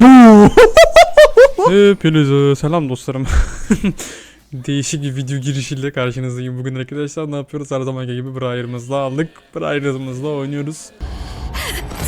Hepinize selam dostlarım. Değişik bir video girişiyle karşınızdayım bugün arkadaşlar. Ne yapıyoruz? Her zamanki gibi Briar'ımızla aldık. Briar'ımızla oynuyoruz.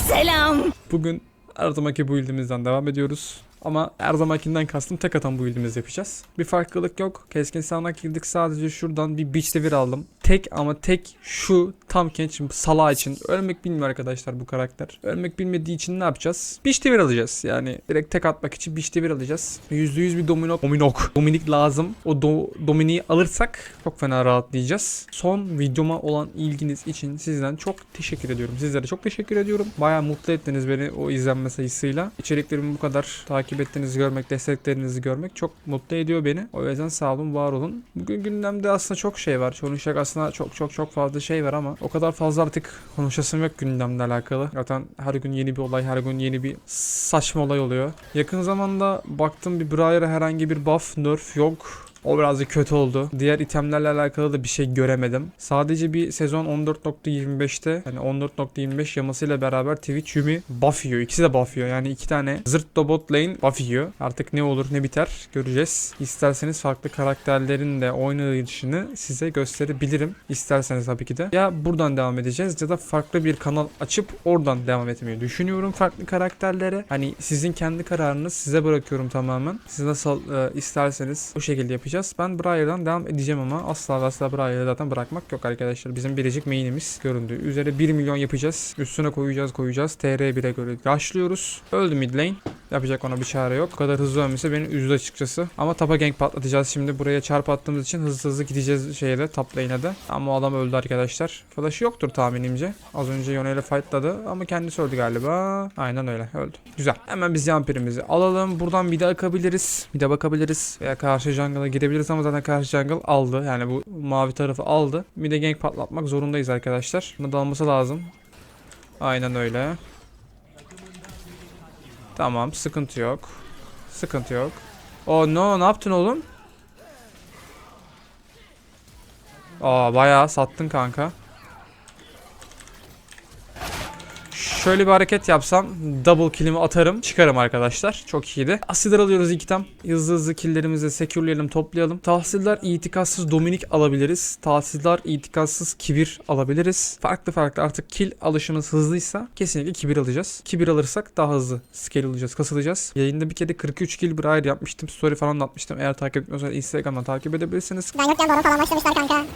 Selam. Bugün her zamanki build'imizden devam ediyoruz. Ama her zamankinden kastım tek atan build'imizi yapacağız. Bir farklılık yok. Keskin sağanak girdik. Sadece şuradan bir beach devir aldım. Tek ama tek şu tam genç sala için. Ölmek bilmiyor arkadaşlar bu karakter. Ölmek bilmediği için ne yapacağız? Beach devir alacağız. Yani direkt tek atmak için beach devir alacağız. %100 bir dominok. Dominok. Dominik lazım. O do- dominiği alırsak çok fena rahatlayacağız. Son videoma olan ilginiz için sizden çok teşekkür ediyorum. Sizlere çok teşekkür ediyorum. Bayağı mutlu ettiniz beni o izlenme sayısıyla. İçeriklerimi bu kadar takip ettiğinizi görmek, desteklerinizi görmek çok mutlu ediyor beni. O yüzden sağ olun, var olun. Bugün gündemde aslında çok şey var. Konuşacak aslında çok çok çok fazla şey var ama o kadar fazla artık konuşasım yok gündemle alakalı. Zaten her gün yeni bir olay, her gün yeni bir saçma olay oluyor. Yakın zamanda baktım bir Briar'a herhangi bir buff, nerf yok. O birazcık kötü oldu. Diğer itemlerle alakalı da bir şey göremedim. Sadece bir sezon 14.25'te yani 14.25 yamasıyla beraber Twitch Yumi buff yiyor. İkisi de buff yiyor. Yani iki tane zırt da bot lane buff yiyor. Artık ne olur ne biter göreceğiz. İsterseniz farklı karakterlerin de oynayışını size gösterebilirim. İsterseniz tabii ki de. Ya buradan devam edeceğiz ya da farklı bir kanal açıp oradan devam etmeyi düşünüyorum farklı karakterlere. Hani sizin kendi kararınız size bırakıyorum tamamen. Siz nasıl e, isterseniz o şekilde yapacağız. Ben Briar'dan devam edeceğim ama asla ve asla Briar'ı zaten bırakmak yok arkadaşlar. Bizim biricik main'imiz göründüğü üzere 1 milyon yapacağız. Üstüne koyacağız koyacağız. TR1'e göre başlıyoruz. Öldü mid lane. Yapacak ona bir çare yok. Bu kadar hızlı ölmesi beni üzdü açıkçası. Ama tapa gank patlatacağız şimdi. Buraya çarp attığımız için hızlı hızlı gideceğiz şeye de top lane'e de. Ama o adam öldü arkadaşlar. Flash'ı yoktur tahminimce. Az önce Yone ile fightladı ama kendisi öldü galiba. Aynen öyle öldü. Güzel. Hemen biz yampirimizi alalım. Buradan bir de akabiliriz. Bir de bakabiliriz. Veya karşı jungle'a girebiliriz ama zaten karşı jungle aldı. Yani bu mavi tarafı aldı. Bir de gank patlatmak zorundayız arkadaşlar. Buna dalması lazım. Aynen öyle. Tamam sıkıntı yok. Sıkıntı yok. Oh no ne yaptın oğlum? Aa bayağı sattın kanka. Şöyle bir hareket yapsam double kill'imi atarım çıkarım arkadaşlar. Çok iyiydi. Asidar alıyoruz ilk tam. Hızlı hızlı kill'lerimizi secure'layalım toplayalım. Tahsiller itikatsız Dominik alabiliriz. Tahsiller itikatsız Kibir alabiliriz. Farklı farklı artık kill alışımız hızlıysa kesinlikle Kibir alacağız. Kibir alırsak daha hızlı scale alacağız, kasılacağız. Yayında bir kere 43 kill Briar yapmıştım. Story falan da atmıştım. Eğer takip etmiyorsanız Instagram'dan takip edebilirsiniz. Ben yokken falan başlamışlar kanka.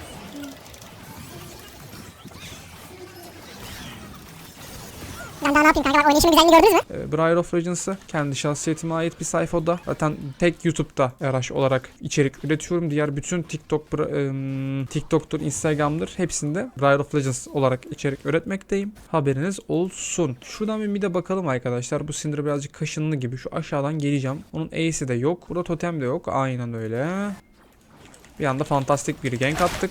Ben daha ne yapayım kanka? Bak oynayışımın gördünüz mü? E, Briar of Legends'ı kendi şahsiyetime ait bir sayfada. Zaten tek YouTube'da RH olarak içerik üretiyorum. Diğer bütün TikTok, em, TikTok'tur, Instagram'dır hepsinde Briar of Legends olarak içerik üretmekteyim. Haberiniz olsun. Şuradan bir mide bakalım arkadaşlar. Bu Syndra birazcık kaşınlı gibi. Şu aşağıdan geleceğim. Onun E'si de yok. Burada totem de yok. Aynen öyle. Bir anda fantastik bir gank attık.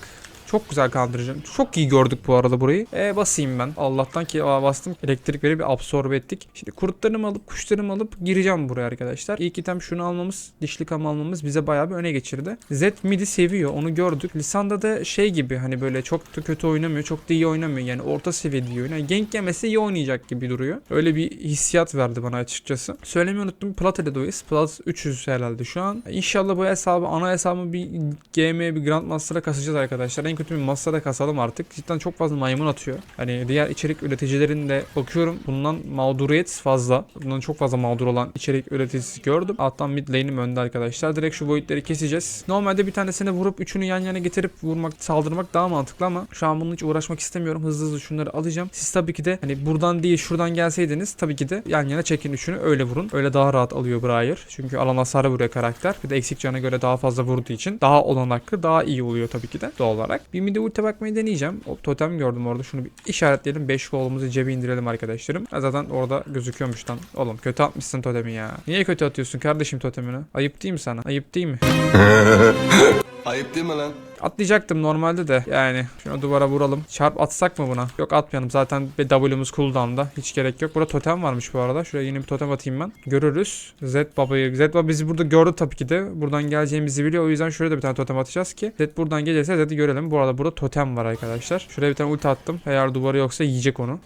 Çok güzel kaldırıcım. Çok iyi gördük bu arada burayı. E basayım ben. Allah'tan ki aa, bastım. Elektrik verip bir absorbe ettik. Şimdi kurtlarımı alıp kuşlarımı alıp gireceğim buraya arkadaşlar. İlk item şunu almamız, dişli kam almamız bize bayağı bir öne geçirdi. Z midi seviyor. Onu gördük. Lisanda da şey gibi hani böyle çok da kötü oynamıyor. Çok da iyi oynamıyor. Yani orta seviyede iyi. Yani gank yemese iyi oynayacak gibi duruyor. Öyle bir hissiyat verdi bana açıkçası. Söylemeyi unuttum. Plat Edo'yuz. Plat 300 herhalde şu an. İnşallah bu hesabı ana hesabı bir GM bir Grandmaster'a kasacağız arkadaşlar. En kötü bir masada kasalım artık. Cidden çok fazla maymun atıyor. Hani diğer içerik üreticilerin de bakıyorum. Bundan mağduriyet fazla. Bundan çok fazla mağdur olan içerik üreticisi gördüm. Alttan mid lane'im önde arkadaşlar. Direkt şu boyutları keseceğiz. Normalde bir tanesini vurup üçünü yan yana getirip vurmak, saldırmak daha mantıklı ama şu an bunun hiç uğraşmak istemiyorum. Hızlı hızlı şunları alacağım. Siz tabii ki de hani buradan değil şuradan gelseydiniz tabii ki de yan yana çekin üçünü öyle vurun. Öyle daha rahat alıyor Briar. Çünkü alan hasarı vuruyor karakter. Bir de eksik cana göre daha fazla vurduğu için daha olanaklı daha iyi oluyor tabii ki de doğal olarak. Bir midi ulti bakmayı deneyeceğim. O totem gördüm orada. Şunu bir işaretleyelim. 5 kolumuzu cebe indirelim arkadaşlarım. Zaten orada gözüküyormuş lan. Oğlum kötü atmışsın totemi ya. Niye kötü atıyorsun kardeşim totemini? Ayıp değil mi sana? Ayıp değil mi? Ayıp değil mi lan? Atlayacaktım normalde de yani şunu duvara vuralım. Çarp atsak mı buna? Yok atmayalım zaten bir W'muz cooldown'da. Hiç gerek yok. Burada totem varmış bu arada. Şuraya yeni bir totem atayım ben. Görürüz. Z babayı. Z baba bizi burada gördü tabii ki de. Buradan geleceğimizi biliyor. O yüzden şuraya da bir tane totem atacağız ki. Z buradan gelirse Z'yi görelim. Bu arada burada totem var arkadaşlar. Şuraya bir tane ulti attım. Eğer duvarı yoksa yiyecek onu.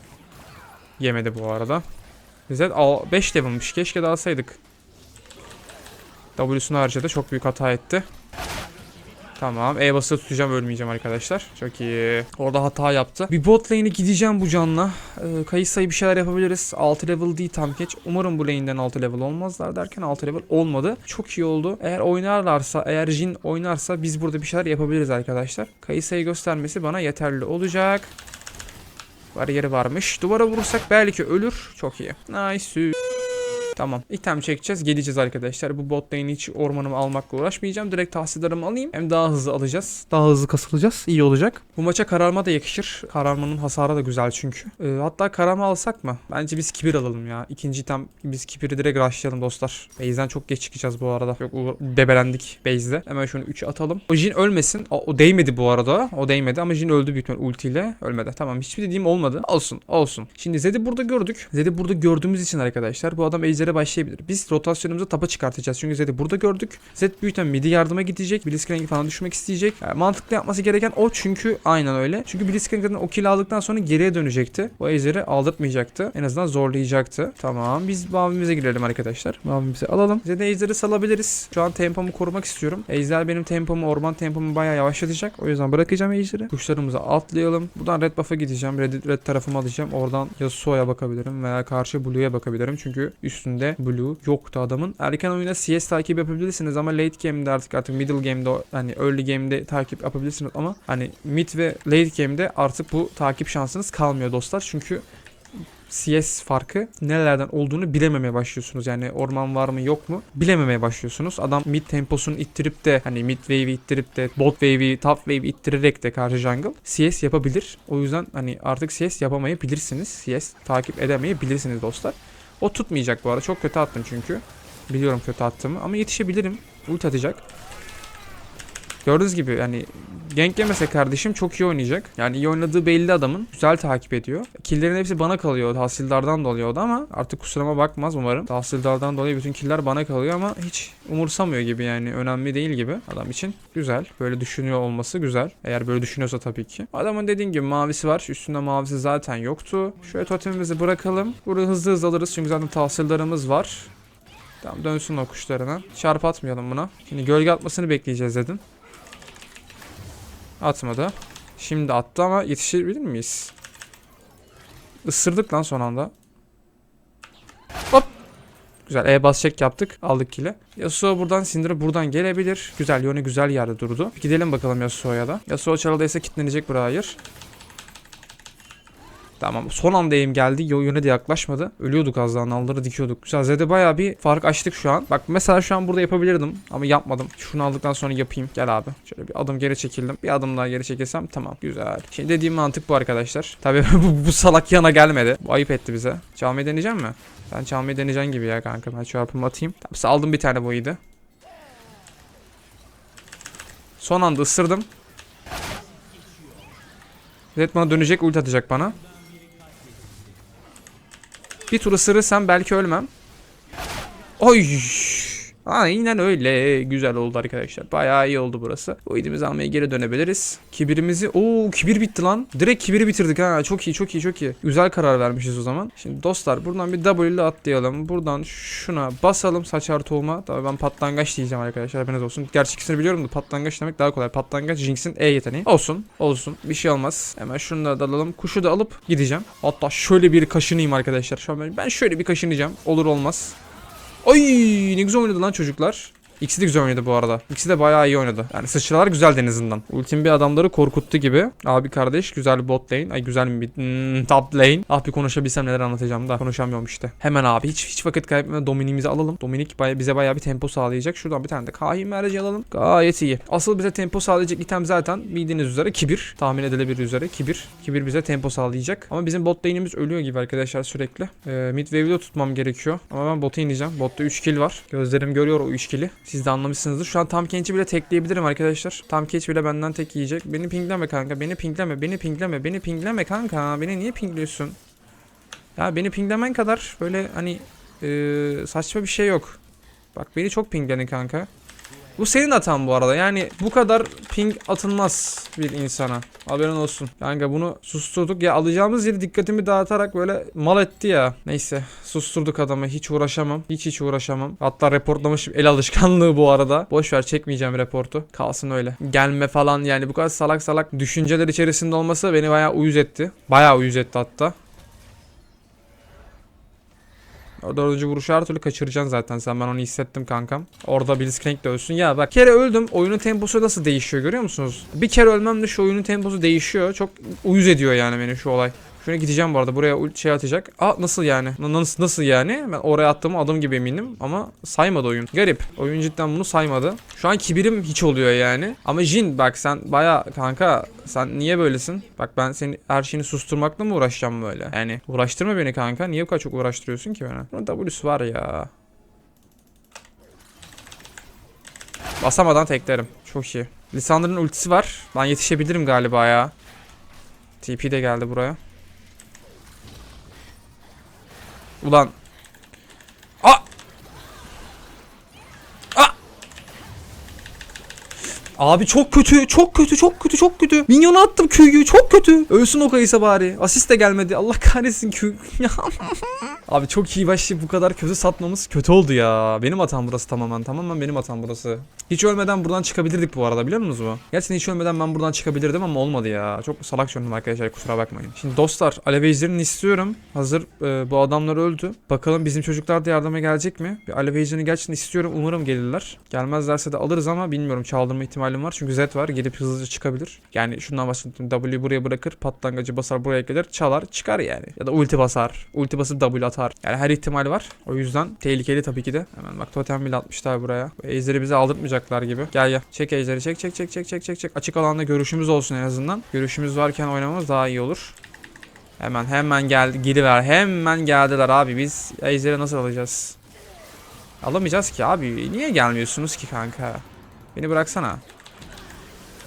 Yemedi bu arada. Zed 5 level'mış. Keşke de alsaydık. W'sunu harcadı. Çok büyük hata etti. Tamam. E basılı tutacağım ölmeyeceğim arkadaşlar. Çok iyi. Orada hata yaptı. Bir bot lane'e gideceğim bu canla. Ee, Kayısa'yı bir şeyler yapabiliriz. 6 level değil tam geç. Umarım bu lane'den 6 level olmazlar derken 6 level olmadı. Çok iyi oldu. Eğer oynarlarsa, eğer Jin oynarsa biz burada bir şeyler yapabiliriz arkadaşlar. Kayısa'yı göstermesi bana yeterli olacak. Bariyeri varmış. Duvara vurursak belki ölür. Çok iyi. Nice. Tamam. İtem çekeceğiz. Geleceğiz arkadaşlar. Bu bot lane hiç ormanımı almakla uğraşmayacağım. Direkt tahsillerimi alayım. Hem daha hızlı alacağız. Daha hızlı kasılacağız. İyi olacak. Bu maça kararma da yakışır. Kararmanın hasarı da güzel çünkü. Ee, hatta kararma alsak mı? Bence biz kibir alalım ya. İkinci item biz kibiri direkt rushlayalım dostlar. Base'den çok geç çıkacağız bu arada. Yok debelendik base'de. Hemen şunu 3'e atalım. O Jin ölmesin. O, o değmedi bu arada. O değmedi ama Jin öldü büyük ihtimal ultiyle. Ölmedi. Tamam hiçbir dediğim olmadı. Olsun olsun. Şimdi Zed'i burada gördük. Zed'i burada gördüğümüz için arkadaşlar bu adam ejder'e başlayabilir. Biz rotasyonumuzu tapa çıkartacağız. Çünkü Zed'i burada gördük. Zed büyük ihtimal midi yardıma gidecek. Blitzcrank'i falan düşmek isteyecek. Yani mantıklı yapması gereken o çünkü aynen öyle. Çünkü Blitzcrank'ten o kill aldıktan sonra geriye dönecekti. O ejder'i aldırtmayacaktı. En azından zorlayacaktı. Tamam biz mavimize girelim arkadaşlar. Mavimizi alalım. Zed'e ejder'i salabiliriz. Şu an tempomu korumak istiyorum. Ejder benim tempomu, orman tempomu bayağı yavaşlatacak. O yüzden bırakacağım ejderi. Kuşlarımızı atlayalım. Buradan red buff'a gideceğim. Red, red tarafımı alacağım. Oradan Yasuo'ya bakabilirim veya karşı Blue'ya bakabilirim. Çünkü üstünde Blue yoktu adamın. Erken oyunda CS takip yapabilirsiniz ama late game'de artık artık middle game'de hani early game'de takip yapabilirsiniz ama hani mid ve late game'de artık bu takip şansınız kalmıyor dostlar. Çünkü CS farkı nerelerden olduğunu bilememeye başlıyorsunuz. Yani orman var mı yok mu bilememeye başlıyorsunuz. Adam mid temposunu ittirip de hani mid wave'i ittirip de bot wave'i top wave'i ittirerek de karşı jungle CS yapabilir. O yüzden hani artık CS yapamayabilirsiniz. CS takip edemeyebilirsiniz dostlar. O tutmayacak bu arada. Çok kötü attım çünkü. Biliyorum kötü attığımı ama yetişebilirim. Ult atacak. Gördüğünüz gibi yani gank yemese kardeşim çok iyi oynayacak. Yani iyi oynadığı belli adamın. Güzel takip ediyor. Killerin hepsi bana kalıyor. Tahsildardan dolayı o da ama artık kusuruma bakmaz umarım. Tahsildardan dolayı bütün killer bana kalıyor ama hiç umursamıyor gibi yani. Önemli değil gibi adam için. Güzel. Böyle düşünüyor olması güzel. Eğer böyle düşünüyorsa tabii ki. Adamın dediğim gibi mavisi var. Üstünde mavisi zaten yoktu. Şöyle totemimizi bırakalım. Burada hızlı hızlı alırız çünkü zaten tahsildarımız var. Tamam dönsün o kuşlarına. Çarp atmayalım buna. Şimdi gölge atmasını bekleyeceğiz dedin. Atmadı. Şimdi attı ama yetişebilir miyiz? Isırdık lan son anda. Hop. Güzel E bas yaptık. Aldık kill'i. Yasuo buradan Syndra buradan gelebilir. Güzel Yone güzel yerde durdu. Gidelim bakalım Yasuo'ya da. Yasuo çalıdaysa kilitlenecek buraya hayır. Tamam son anda eğim geldi. Yöne de yaklaşmadı. Ölüyorduk az daha. Nalları dikiyorduk. Güzel Zed'e baya bir fark açtık şu an. Bak mesela şu an burada yapabilirdim. Ama yapmadım. Şunu aldıktan sonra yapayım. Gel abi. Şöyle bir adım geri çekildim. Bir adım daha geri çekilsem tamam. Güzel. Şimdi dediğim mantık bu arkadaşlar. Tabii bu, bu salak yana gelmedi. Bu ayıp etti bize. Çalmayı deneyeceğim mi? Sen çalmayı deneyeceksin gibi ya kanka. Ben çarpımı atayım. Tamam saldım bir tane boyuydu. Son anda ısırdım. Zed bana dönecek ult atacak bana. Bir tur ısırırsam belki ölmem. Oy. Aynen öyle. Güzel oldu arkadaşlar. Bayağı iyi oldu burası. Bu idimizi almaya geri dönebiliriz. Kibirimizi... Oo kibir bitti lan. Direkt kibiri bitirdik ha. Çok iyi çok iyi çok iyi. Güzel karar vermişiz o zaman. Şimdi dostlar buradan bir W ile atlayalım. Buradan şuna basalım saçar tohuma. Tabii ben patlangaç diyeceğim arkadaşlar. Haberiniz olsun. Gerçi ikisini biliyorum da patlangaç demek daha kolay. Patlangaç Jinx'in E yeteneği. Olsun. Olsun. Bir şey olmaz. Hemen şunu da alalım. Kuşu da alıp gideceğim. Hatta şöyle bir kaşınayım arkadaşlar. Şu an ben şöyle bir kaşınacağım. Olur olmaz. Ay ne güzel oynadı lan çocuklar. İkisi de güzel oynadı bu arada. İkisi de bayağı iyi oynadı. Yani sıçralar güzeldi en azından. Ultim bir adamları korkuttu gibi. Abi kardeş güzel bir bot lane. Ay güzel bir hmm, top lane. Ah bir konuşabilsem neler anlatacağım da konuşamıyorum işte. Hemen abi hiç hiç vakit kaybetmeden Dominik'imizi alalım. Dominik baya, bize bayağı bir tempo sağlayacak. Şuradan bir tane de kahin merci alalım. Gayet iyi. Asıl bize tempo sağlayacak item zaten bildiğiniz üzere kibir. Tahmin edilebilir üzere kibir. Kibir bize tempo sağlayacak. Ama bizim bot lane'imiz ölüyor gibi arkadaşlar sürekli. Ee, mid wave'de tutmam gerekiyor. Ama ben bota ineceğim. Botta 3 kill var. Gözlerim görüyor o 3 kill'i. Siz de anlamışsınızdır. Şu an tam kençi bile tekleyebilirim arkadaşlar. Tam kenç bile benden tek yiyecek. Beni pingleme kanka. Beni pingleme. Beni pingleme. Beni pingleme kanka. Beni niye pingliyorsun? Ya beni pinglemen kadar böyle hani eee, saçma bir şey yok. Bak beni çok pingledin kanka. Bu senin hatan bu arada. Yani bu kadar ping atılmaz bir insana. Haberin olsun. Kanka bunu susturduk. Ya alacağımız yeri dikkatimi dağıtarak böyle mal etti ya. Neyse susturduk adamı. Hiç uğraşamam. Hiç hiç uğraşamam. Hatta reportlamışım. El alışkanlığı bu arada. Boş ver çekmeyeceğim reportu. Kalsın öyle. Gelme falan yani bu kadar salak salak düşünceler içerisinde olması beni bayağı uyuz etti. Bayağı uyuz etti hatta. O dördüncü vuruşu her türlü kaçıracaksın zaten sen ben onu hissettim kankam. Orada Blitzcrank de ölsün. Ya bak kere öldüm oyunun temposu nasıl değişiyor görüyor musunuz? Bir kere ölmemle şu oyunun temposu değişiyor. Çok uyuz ediyor yani beni şu olay. Şuna gideceğim bu arada buraya şey atacak. Aa nasıl yani? Na- Nasıl, nasıl yani? Ben oraya attığımı adım gibi eminim ama saymadı oyun. Garip. Oyun cidden bunu saymadı. Şu an kibirim hiç oluyor yani. Ama Jin bak sen baya kanka sen niye böylesin? Bak ben seni her şeyini susturmakla mı uğraşacağım böyle? Yani uğraştırma beni kanka. Niye bu kadar çok uğraştırıyorsun ki bana? Bunun W'su var ya. Basamadan teklerim. Çok iyi. Lisandra'nın ultisi var. Ben yetişebilirim galiba ya. TP de geldi buraya. Ulan. Abi çok kötü, çok kötü, çok kötü, çok kötü. Minyona attım Q'yu, çok kötü. Ölsün o kayısa bari. Asist de gelmedi. Allah kahretsin Q. Abi çok iyi başlayıp bu kadar kötü satmamız kötü oldu ya. Benim hatam burası tamamen. Tamamen benim hatam burası. Hiç ölmeden buradan çıkabilirdik bu arada biliyor musunuz mu? Gerçekten hiç ölmeden ben buradan çıkabilirdim ama olmadı ya. Çok salak çöndüm arkadaşlar kusura bakmayın. Şimdi dostlar alev istiyorum. Hazır e, bu adamlar öldü. Bakalım bizim çocuklar da yardıma gelecek mi? Bir alev gerçekten istiyorum. Umarım gelirler. Gelmezlerse de alırız ama bilmiyorum çaldırma ihtimalim var. Çünkü Z var. Gelip hızlıca çıkabilir. Yani şundan bahsettim. W buraya bırakır. Patlangıcı basar buraya gelir. Çalar çıkar yani. Ya da ulti basar. Ulti basıp W atar. Yani her ihtimal var. O yüzden tehlikeli tabii ki de. Hemen bak totem bile atmışlar buraya. Bu Ejderi bize aldırtmayacaklar gibi. Gel gel. Çek ejderi çek çek çek çek çek çek çek. Açık alanda görüşümüz olsun en azından. Görüşümüz varken oynamamız daha iyi olur. Hemen hemen geldi giriver. Hemen geldiler abi. Biz ejderi nasıl alacağız? Alamayacağız ki abi. Niye gelmiyorsunuz ki kanka? Beni bıraksana.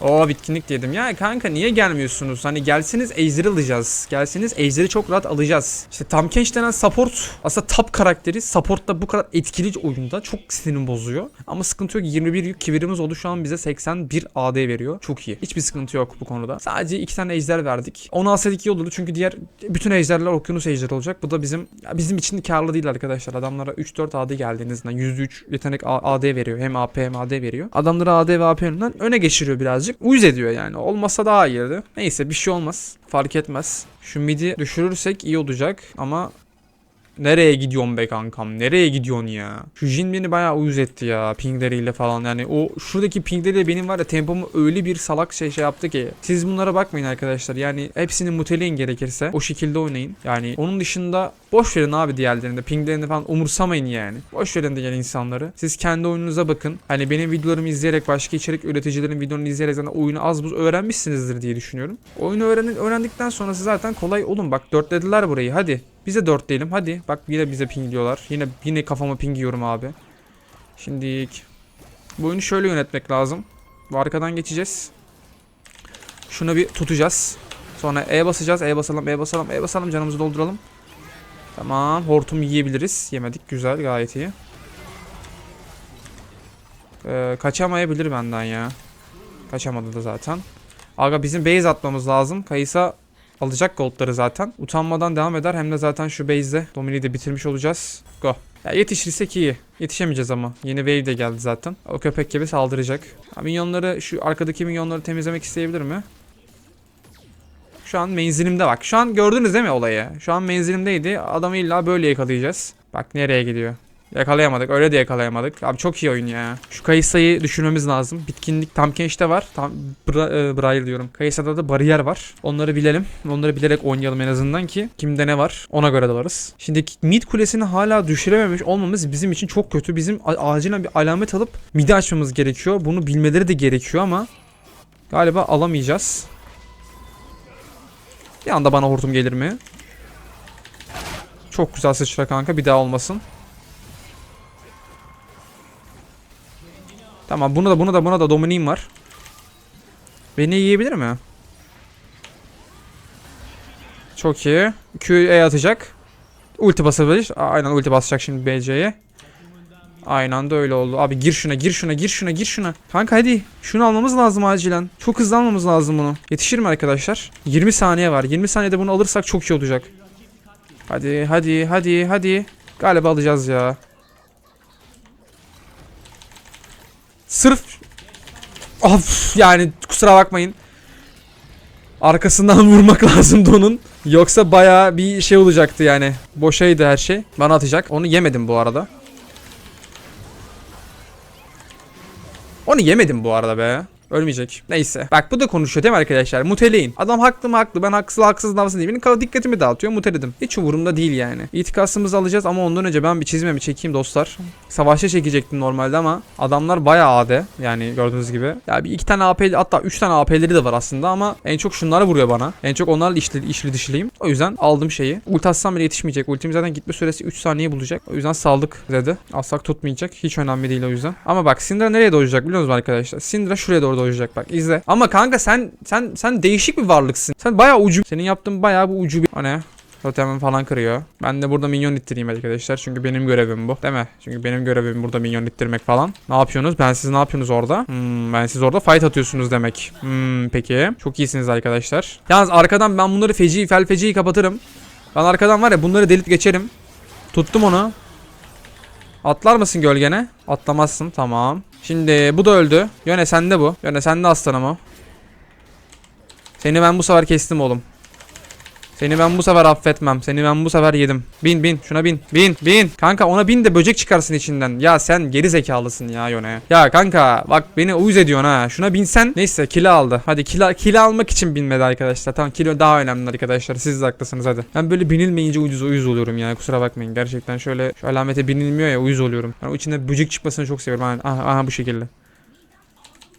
Oo bitkinlik dedim. Ya kanka niye gelmiyorsunuz? Hani gelseniz Ejder'i alacağız. Gelseniz Ejder'i çok rahat alacağız. İşte Tam Kench denen support aslında top karakteri support'ta bu kadar etkili oyunda çok sinirim bozuyor. Ama sıkıntı yok. 21 yük kibirimiz oldu. Şu an bize 81 AD veriyor. Çok iyi. Hiçbir sıkıntı yok bu konuda. Sadece iki tane Ejder verdik. Onu alsaydık iyi olurdu. Çünkü diğer bütün Ejderler Okyanus Ejder olacak. Bu da bizim bizim için karlı değil arkadaşlar. Adamlara 3-4 AD geldi en azından. %3 yetenek AD veriyor. Hem AP hem AD veriyor. Adamları AD ve AP yönünden öne geçiriyor birazcık. Uyuz ediyor yani. Olmasa daha iyiydi. Neyse bir şey olmaz. Fark etmez. Şu midi düşürürsek iyi olacak ama Nereye gidiyorsun be kankam? Nereye gidiyorsun ya? Şu Jin beni bayağı uyuz etti ya pingleriyle falan. Yani o şuradaki pingleriyle benim var ya tempomu öyle bir salak şey şey yaptı ki. Siz bunlara bakmayın arkadaşlar. Yani hepsini muteleyin gerekirse. O şekilde oynayın. Yani onun dışında boş verin abi diğerlerini de. Pinglerini falan umursamayın yani. Boş verin diğer insanları. Siz kendi oyununuza bakın. Hani benim videolarımı izleyerek başka içerik üreticilerin videolarını izleyerek zaten oyunu az buz öğrenmişsinizdir diye düşünüyorum. Oyunu öğren öğrendikten sonrası zaten kolay olun. Bak dörtlediler burayı hadi. Bize dört diyelim hadi. Bak yine bize pingliyorlar. Yine yine kafama pingiyorum abi. Şimdi bu oyunu şöyle yönetmek lazım. Bu arkadan geçeceğiz. Şunu bir tutacağız. Sonra E basacağız. E basalım, E basalım, E basalım. Canımızı dolduralım. Tamam. Hortum yiyebiliriz. Yemedik. Güzel. Gayet iyi. Ee, kaçamayabilir benden ya. Kaçamadı da zaten. Aga bizim base atmamız lazım. Kayısa alacak goldları zaten. Utanmadan devam eder. Hem de zaten şu base'de Dominik'i de bitirmiş olacağız. Go. Ya yetişirsek iyi. Yetişemeyeceğiz ama. Yeni wave de geldi zaten. O köpek gibi saldıracak. Ha, minyonları şu arkadaki minyonları temizlemek isteyebilir mi? Şu an menzilimde bak. Şu an gördünüz değil mi olayı? Şu an menzilimdeydi. Adamı illa böyle yakalayacağız. Bak nereye gidiyor. Yakalayamadık. Öyle de yakalayamadık. Abi çok iyi oyun ya. Şu Kayısa'yı düşürmemiz lazım. Bitkinlik tam Kench'te var. Tam Bra e, Briar diyorum. Kayısa'da da bariyer var. Onları bilelim. Onları bilerek oynayalım en azından ki kimde ne var ona göre dalarız. Şimdi mid kulesini hala düşürememiş olmamız bizim için çok kötü. Bizim acilen bir alamet alıp midi açmamız gerekiyor. Bunu bilmeleri de gerekiyor ama galiba alamayacağız. Bir anda bana hortum gelir mi? Çok güzel sıçra kanka bir daha olmasın. Tamam bunu da bunu da buna da Dominik'im var. Beni yiyebilir mi? Çok iyi. Q'ye atacak. Ulti basabilir. Aynen ulti basacak şimdi BC'ye. Aynı anda öyle oldu. Abi gir şuna gir şuna gir şuna gir şuna. Kanka hadi şunu almamız lazım acilen. Çok hızlı almamız lazım bunu. Yetişir mi arkadaşlar? 20 saniye var. 20 saniyede bunu alırsak çok iyi olacak. Hadi hadi hadi hadi. Galiba alacağız ya. Sırf Of yani kusura bakmayın. Arkasından vurmak lazımdı onun. Yoksa bayağı bir şey olacaktı yani. Boşaydı her şey. Bana atacak. Onu yemedim bu arada. Onu yemedim bu arada be. Ölmeyecek. Neyse. Bak bu da konuşuyor değil mi arkadaşlar? Muteleyin. Adam haklı mı haklı. Ben haksız haksız davasın değil. Benim dikkatimi dağıtıyor. Muteledim. Hiç umurumda değil yani. İtikasımızı alacağız ama ondan önce ben bir çizmemi çekeyim dostlar. Savaşa çekecektim normalde ama adamlar bayağı AD. Yani gördüğünüz gibi. Ya bir iki tane AP hatta üç tane AP'leri de var aslında ama en çok şunlara vuruyor bana. En çok onlarla işli, işli dışlıyım. O yüzden aldım şeyi. Ulti atsam bile yetişmeyecek. Ultim zaten gitme süresi 3 saniye bulacak. O yüzden saldık dedi. Alsak tutmayacak. Hiç önemli değil o yüzden. Ama bak Syndra nereye doğacak biliyor musunuz arkadaşlar? Syndra şuraya doğru doğacak bak izle. Ama kanka sen sen sen değişik bir varlıksın. Sen bayağı ucu. Senin yaptığın bayağı bir ucu bir. O ne? Totemimi falan kırıyor. Ben de burada minyon ittireyim arkadaşlar. Çünkü benim görevim bu. Değil mi? Çünkü benim görevim burada minyon ittirmek falan. Ne yapıyorsunuz? Ben siz ne yapıyorsunuz orada? Hmm, ben siz orada fight atıyorsunuz demek. Hmm, peki. Çok iyisiniz arkadaşlar. Yalnız arkadan ben bunları feci fel feciyi kapatırım. Ben arkadan var ya bunları delip geçerim. Tuttum onu. Atlar mısın gölgene? Atlamazsın tamam. Şimdi bu da öldü. Yöne sende bu. Yöne sende aslanım o. Seni ben bu sefer kestim oğlum. Seni ben bu sefer affetmem. Seni ben bu sefer yedim. Bin bin şuna bin. Bin bin. Kanka ona bin de böcek çıkarsın içinden. Ya sen geri zekalısın ya Yone. Ya kanka bak beni uyuz ediyorsun ha. Şuna binsen. Neyse kilo aldı. Hadi kilo, kilo almak için binmedi arkadaşlar. Tamam kilo daha önemli arkadaşlar. Siz de haklısınız hadi. Ben böyle binilmeyince uyuz uyuz oluyorum ya. Kusura bakmayın. Gerçekten şöyle şu alamete binilmiyor ya uyuz oluyorum. O içinde böcek çıkmasını çok seviyorum. Aha, aha bu şekilde.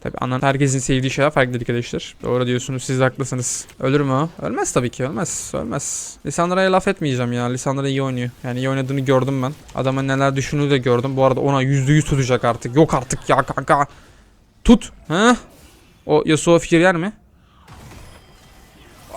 Tabi anan herkesin sevdiği şeyler farklı arkadaşlar. Doğru diyorsunuz siz de haklısınız. Ölür mü? Ölmez tabii ki ölmez. Ölmez. Lisandra'ya laf etmeyeceğim ya. Lisandra iyi oynuyor. Yani iyi oynadığını gördüm ben. Adamın neler düşündüğünü de gördüm. Bu arada ona %100 tutacak artık. Yok artık ya kanka. Tut. Ha? O Yasuo fikir yer mi?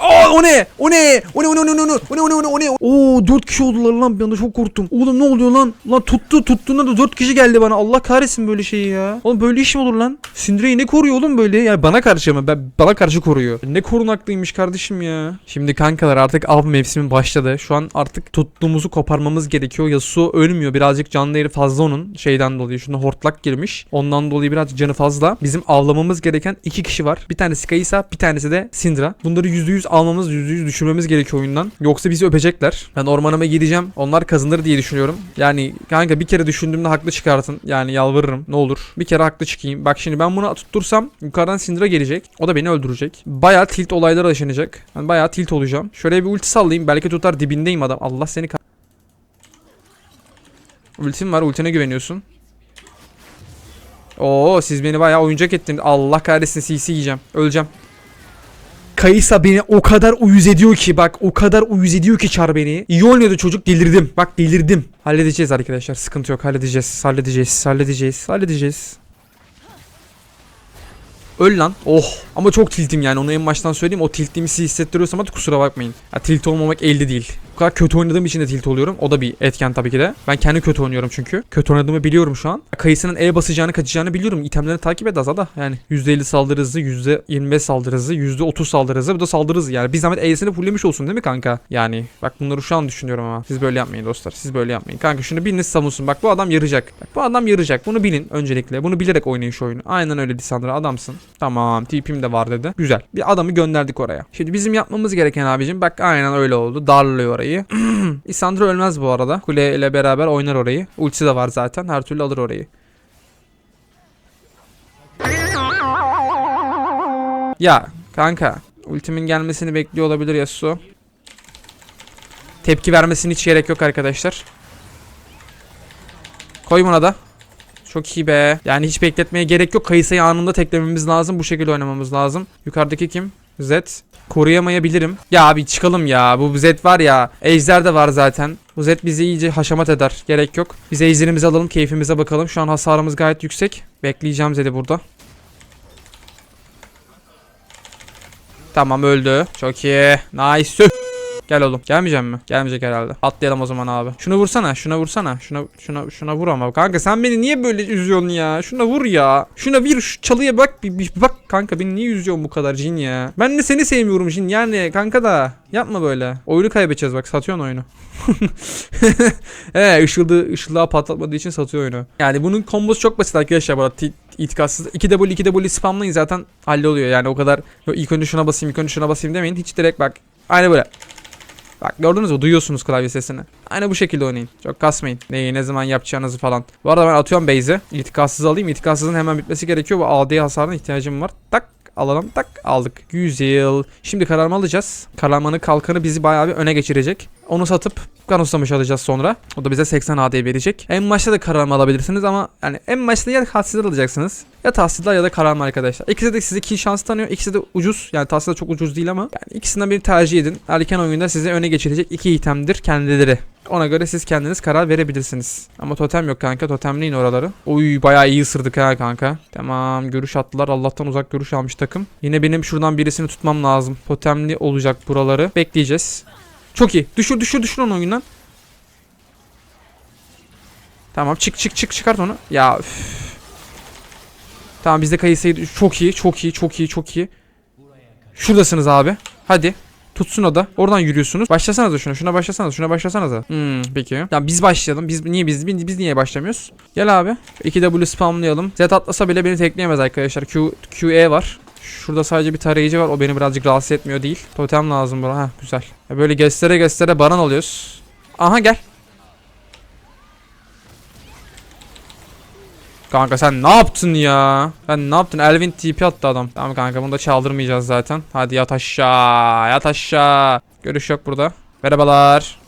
Aa o ne? O ne? O ne? O ne? O ne? O ne? O ne? O ne? O ne? O ne? Oo 4 kişi oldular lan bir anda çok korktum. Oğlum ne oluyor lan? Lan tuttu tuttuğunda da 4 kişi geldi bana. Allah kahretsin böyle şeyi ya. Oğlum böyle iş mi olur lan? Syndra ne koruyor oğlum böyle? Yani bana karşı mı? Ben, bana karşı koruyor. Ne korunaklıymış kardeşim ya. Şimdi kankalar artık av mevsimi başladı. Şu an artık tuttuğumuzu koparmamız gerekiyor. Yasuo ölmüyor. Birazcık can değeri fazla onun. Şeyden dolayı. Şuna hortlak girmiş. Ondan dolayı birazcık canı fazla. Bizim avlamamız gereken iki kişi var. Bir tanesi Kaysa, bir tanesi de Syndra. Bunları %100 almamız, %100 düşürmemiz gerekiyor oyundan. Yoksa bizi öpecekler. Ben ormanıma gideceğim. Onlar kazanır diye düşünüyorum. Yani kanka bir kere düşündüğümde haklı çıkartın. Yani yalvarırım. Ne olur. Bir kere haklı çıkayım. Bak şimdi ben bunu tuttursam yukarıdan Syndra gelecek. O da beni öldürecek. Bayağı tilt olaylar yaşanacak. Ben bayağı tilt olacağım. Şöyle bir ulti sallayayım. Belki tutar dibindeyim adam. Allah seni Ultim var. Ultine güveniyorsun. Oo siz beni bayağı oyuncak ettiniz. Allah kahretsin CC yiyeceğim. Öleceğim. Kayısa beni o kadar uyuz ediyor ki bak o kadar uyuz ediyor ki çar beni. İyi oynuyordu çocuk delirdim. Bak delirdim. Halledeceğiz arkadaşlar sıkıntı yok halledeceğiz halledeceğiz halledeceğiz halledeceğiz. Öl lan. Oh. Ama çok tiltim yani onu en baştan söyleyeyim. O tiltliğimi size hissettiriyorsam hadi kusura bakmayın. Ya, tilt olmamak elde değil. Kadar kötü oynadığım için de tilt oluyorum. O da bir etken tabii ki de. Ben kendi kötü oynuyorum çünkü. Kötü oynadığımı biliyorum şu an. Kayısının E basacağını kaçacağını biliyorum. İtemlerini takip et azada. Yani %50 saldırı hızı, %25 saldırı hızı, %30 saldırı hızı. Bu da saldırı hızı. Yani bir zahmet E'sini fulllemiş olsun değil mi kanka? Yani bak bunları şu an düşünüyorum ama. Siz böyle yapmayın dostlar. Siz böyle yapmayın. Kanka şunu biriniz savunsun. Bak bu adam yarayacak. Bak bu adam yarayacak. Bunu bilin öncelikle. Bunu bilerek oynayın şu oyunu. Aynen öyle Lisandra adamsın. Tamam. TP'm de var dedi. Güzel. Bir adamı gönderdik oraya. Şimdi bizim yapmamız gereken abicim bak aynen öyle oldu. Darlıyor orayı. Lisandra ölmez bu arada. Kule ile beraber oynar orayı. Ultisi de var zaten. Her türlü alır orayı. Ya kanka ultimin gelmesini bekliyor olabilir Yasuo. Tepki vermesine hiç gerek yok arkadaşlar. Koy buna da. Çok iyi be. Yani hiç bekletmeye gerek yok. Kayısayı anında teklememiz lazım. Bu şekilde oynamamız lazım. Yukarıdaki kim? Z. Koruyamayabilirim. Ya abi çıkalım ya. Bu Z var ya. Ejder de var zaten. Bu Z bizi iyice haşamat eder. Gerek yok. Biz ejderimizi alalım. Keyfimize bakalım. Şu an hasarımız gayet yüksek. Bekleyeceğim Zed'i burada. Tamam öldü. Çok iyi. Nice. Gel oğlum. Gelmeyecek mi? Gelmeyecek herhalde. Atlayalım o zaman abi. Şunu vursana. Şuna vursana. Şuna şuna şuna vur ama. Kanka sen beni niye böyle üzüyorsun ya? Şuna vur ya. Şuna bir şu çalıya bak bir, bir bak kanka beni niye üzüyorsun bu kadar Jin ya? Ben de seni sevmiyorum Jin. Yani kanka da yapma böyle. Oyunu kaybedeceğiz bak satıyorsun oyunu. He ışıldı ışıldığa patlatmadığı için satıyor oyunu. Yani bunun kombosu çok basit arkadaşlar bu itikatsız 2W 2W spamlayın zaten halloluyor yani o kadar ilk önce şuna basayım ilk önce şuna basayım demeyin hiç direkt bak aynı böyle Bak gördünüz mü? Duyuyorsunuz klavye sesini. Aynı bu şekilde oynayın. Çok kasmayın. Neyi ne zaman yapacağınızı falan. Bu arada ben atıyorum base'i. İtikatsız alayım. İtikatsızın hemen bitmesi gerekiyor. Bu AD hasarına ihtiyacım var. Tak alalım. Tak aldık. 100 yıl Şimdi kararma alacağız. Kararmanın kalkanı bizi bayağı bir öne geçirecek Onu satıp Ganoslamış alacağız sonra. O da bize 80 AD verecek. En başta da kararma alabilirsiniz ama yani en başta ya tahsilde alacaksınız. Ya tahsilde ya da kararma arkadaşlar. İkisi de size kill şansı tanıyor. İkisi de ucuz. Yani tahsilde çok ucuz değil ama. Yani ikisinden birini tercih edin. Erken oyunda sizi öne geçirecek iki itemdir kendileri. Ona göre siz kendiniz karar verebilirsiniz. Ama totem yok kanka. Totemleyin oraları. Uy bayağı iyi ısırdık ha kanka. Tamam görüş attılar. Allah'tan uzak görüş almış takım. Yine benim şuradan birisini tutmam lazım. Totemli olacak buraları. Bekleyeceğiz. Çok iyi. Düşür düşür düşür onu oyundan. Tamam çık çık çık çıkart onu. Ya üf. Tamam bizde kayısıydı. Çok iyi çok iyi çok iyi çok iyi. Şuradasınız abi. Hadi. Tutsun o da. Oradan yürüyorsunuz. Başlasanıza şuna. Şuna başlasanıza. Şuna başlasanıza. Hmm, peki. Ya biz başlayalım. Biz niye biz biz, biz niye başlamıyoruz? Gel abi. 2W spamlayalım. Z atlasa bile beni tekleyemez arkadaşlar. Q QE var. Şurada sadece bir tarayıcı var. O beni birazcık rahatsız etmiyor değil. Totem lazım buna. Heh güzel. Böyle göstere göstere baran oluyoruz. Aha gel. Kanka sen ne yaptın ya? Sen ne yaptın? Elvin TP attı adam. Tamam kanka bunu da çaldırmayacağız zaten. Hadi yat aşağı. Yat aşağı. Görüş yok burada. Merhabalar.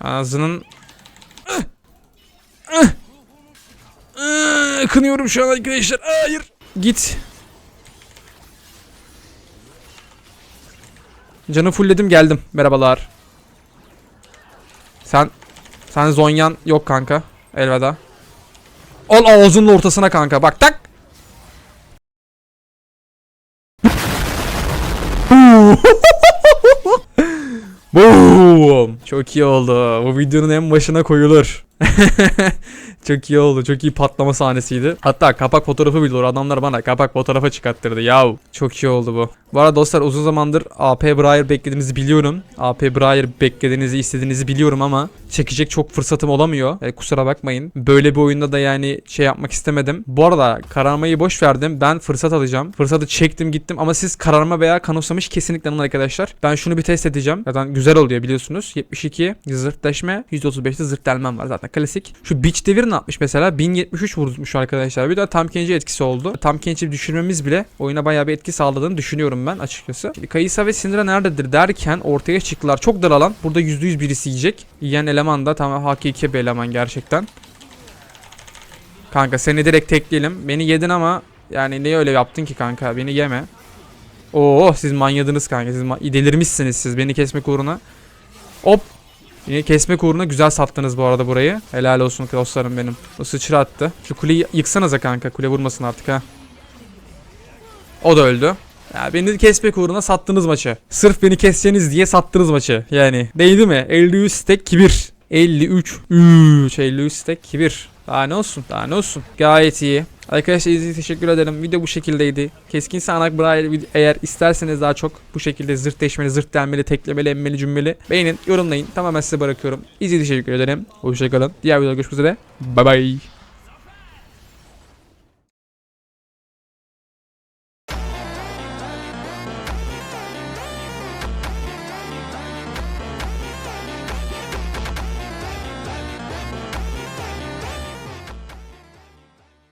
Ağzının... Kınıyorum şu an arkadaşlar. Hayır. Git. Canı fullledim geldim. Merhabalar. Sen sen Zonyan yok kanka. Elveda. Al ağzının ortasına kanka. Bak tak. Boom. Çok iyi oldu. Bu videonun en başına koyulur. çok iyi oldu. Çok iyi patlama sahnesiydi. Hatta kapak fotoğrafı bile olur. Adamlar bana kapak fotoğrafı çıkarttırdı. Yav. Çok iyi oldu bu. Bu arada dostlar uzun zamandır AP Briar beklediğinizi biliyorum. AP Briar beklediğinizi istediğinizi biliyorum ama çekecek çok fırsatım olamıyor. E, kusura bakmayın. Böyle bir oyunda da yani şey yapmak istemedim. Bu arada kararmayı boş verdim. Ben fırsat alacağım. Fırsatı çektim gittim ama siz kararma veya kanoslamış kesinlikle alın arkadaşlar. Ben şunu bir test edeceğim. Zaten güzel oluyor biliyorsunuz. 72 zırt deşme, 135'te zırt delmem var zaten klasik. Şu Beach Devir ne yapmış mesela? 1073 vurmuş arkadaşlar. Bir de tam kenci etkisi oldu. Tam kenci düşürmemiz bile oyuna bayağı bir etki sağladığını düşünüyorum ben açıkçası. Kayısa ve Syndra nerededir derken ortaya çıktılar. Çok dar alan. Burada %100 birisi yiyecek. Yiyen eleman da tamam hakiki bir eleman gerçekten. Kanka seni direkt tekleyelim. Beni yedin ama yani niye öyle yaptın ki kanka? Beni yeme. Oo siz manyadınız kanka. Siz ma- delirmişsiniz siz beni kesmek uğruna. Hop. Yine kesmek uğruna güzel sattınız bu arada burayı. Helal olsun dostlarım benim. O sıçra attı. Şu kuleyi yıksanıza kanka. Kule vurmasın artık ha. O da öldü. Ya beni kesmek uğruna sattınız maçı. Sırf beni keseceğiniz diye sattınız maçı. Yani değdi mi? 53 stack kibir. 53 3 53 stack kibir. Daha ne olsun? Daha ne olsun? Gayet iyi. Arkadaşlar izlediğiniz teşekkür ederim. Video bu şekildeydi. Keskin sağanak Braille eğer isterseniz daha çok bu şekilde zırt deşmeli, zırt delmeli, teklemeli, emmeli, cümbeli beğenin, yorumlayın. Tamamen size bırakıyorum. İzlediğiniz teşekkür ederim. Hoşçakalın. Diğer videoda görüşmek üzere. Bye bye.